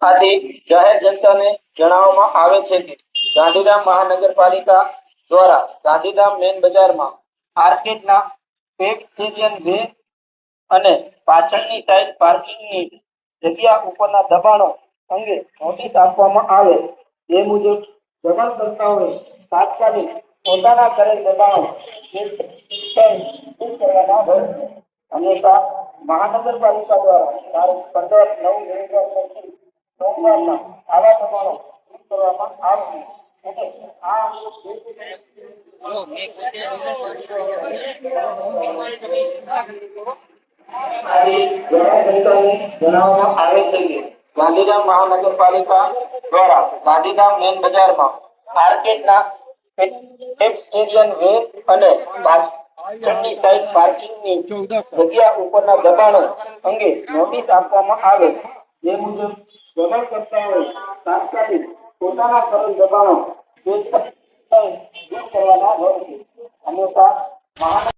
આથી જાહેર જનતાને જણાવવામાં આવે છે કે ગાંધીધામ મહાનગરપાલિકા દ્વારા ગાંધીધામ મેન બજારમાં આર્કેડના પેક્ટેરિયન વે અને પાછળની સાઈડ પાર્કિંગની જગ્યા ઉપરના દબાણો અંગે નોટિસ આપવામાં આવે જે મુજબ દબાણકર્તાઓએ તાત્કાલિક પોતાના કરેલ દબાણો દૂર કરવાના હોય છે. અન્યથા મહાનગરપાલિકા દ્વારા તારીખ પંદર નવ બે હજાર સોમવારના આવા મહાનગરપાલિકા દ્વારા ગાંધીધામ મેન બજારમાં આર્કેડના અને પાછળની સાઈડ પાર્કિંગની જગ્યા દબાણો અંગે નોટિસ આપવામાં આવે. જે મુજબ દબાણકર્તાઓએ તાત્કાલિક પોતાના સરળ દબાણો દૂર કરવાના હોય છે. અન્યથા મહાનગર